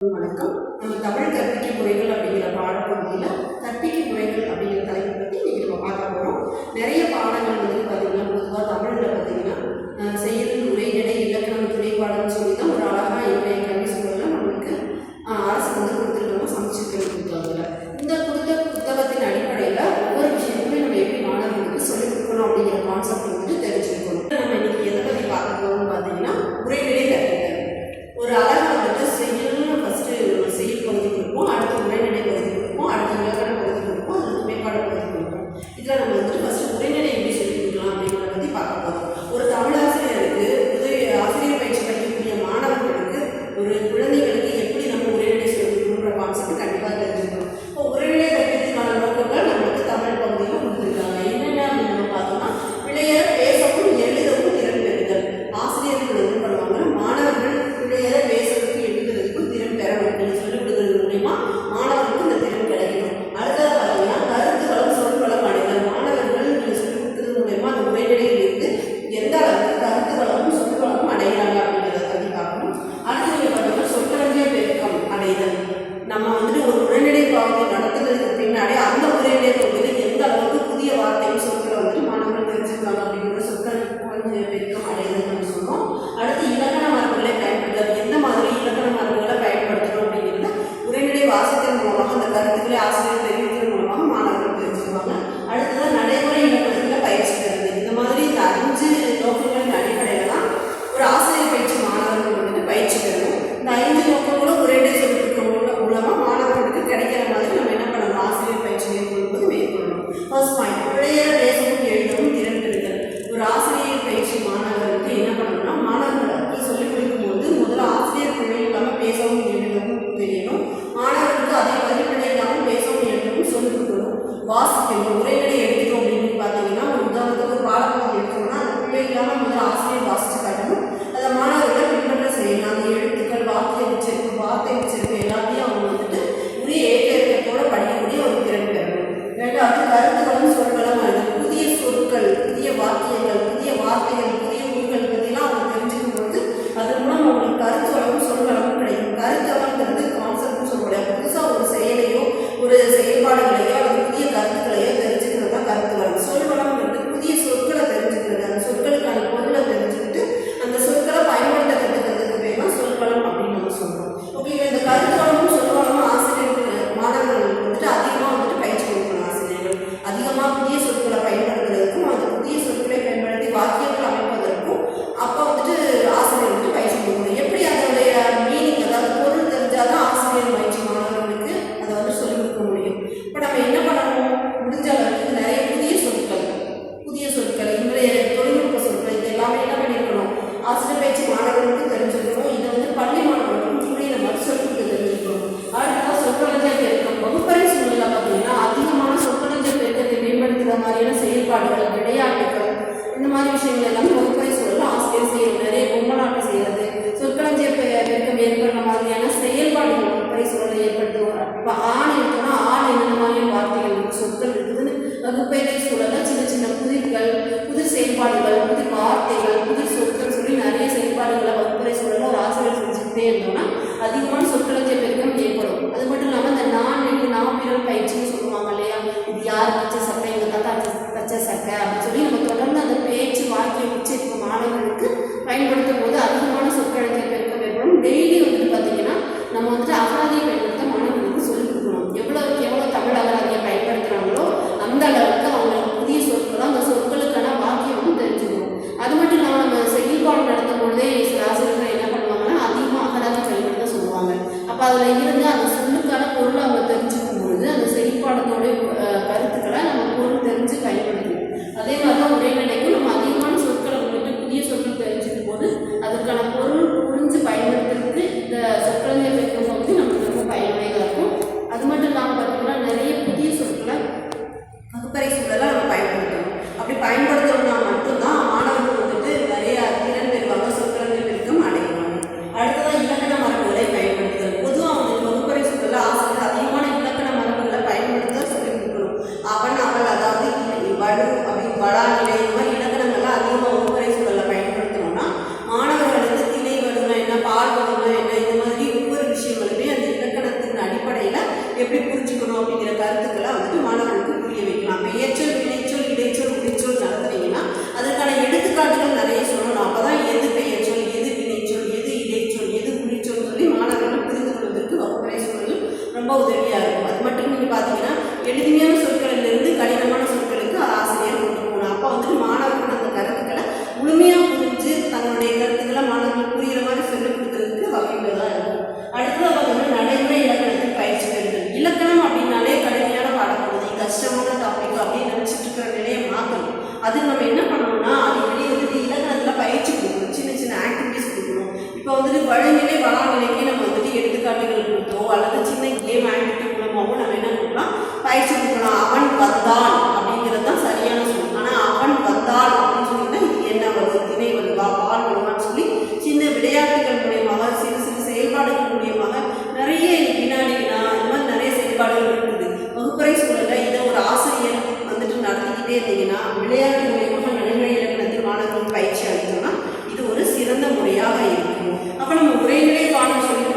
வணக்கம். நம்ம தமிழ் கற்பிக்க முறைகள் அப்படிங்கிற பாடப்பகுதியில் கற்பிக்க முறைகள் அப்படிங்கிற தலைப்பை பற்றி இன்றைக்கி நம்ம பார்க்க போகிறோம் நிறைய பாடங்கள் வந்து பார்த்திங்கன்னா பொதுவாக தமிழில் பார்த்திங்கன்னா செயல் உரைநடை విజ్ఞానం My point, prayer is Para mí, அப்படின்னு சொல்லி நம்ம தொடர்ந்து அந்த பேச்சு வாக்கியம் உச்சரிப்பு மாணவர்களுக்கு பயன்படுத்தும் போது அதிகமான சொற்களஞ்சிய பெருக்க வேண்டும். டெய்லி வந்துட்டு பார்த்தீங்கன்னா நம்ம வந்துட்டு இப்போ வந்துட்டு வழிநிலை வளாநிலைக்கு நம்ம வந்துட்டு எடுத்துக்காட்டுகள் கொடுத்தோ அல்லது சின்ன கேம் ஆக்டிவிட்டி மூலமாகவும் நம்ம என்ன பண்ணலாம் பயிற்சி கொடுக்கலாம். அவன் வந்தான் அப்படிங்கிறது தான் சரியான சொல். ஆனால் அவன் வந்தான் அப்படின்னு சொல்லிங்கன்னா என்ன வருது திணை வருவா பால் வருவான்னு சொல்லி சின்ன விளையாட்டுகள் மூலியமாக சிறு சிறு செயல்பாடுகள் மூலியமாக நிறைய வினாடி வினா இந்த மாதிரி நிறைய செயல்பாடுகள் இருக்குது. வகுப்பறை சூழலில் இதை ஒரு ஆசிரியர் வந்துட்டு நடத்திக்கிட்டே இருந்தீங்கன்னா விளையாட்டு மூலியமாக நடைமுறை இலக்கணத்தில் மாணவர்களுக்கு பயிற்சி அளித்தோம்னா இது ஒரு சிறந்த முறையாக இருக்கும். அப்ப நம்ம உரைநடை பாடம் சொல்லி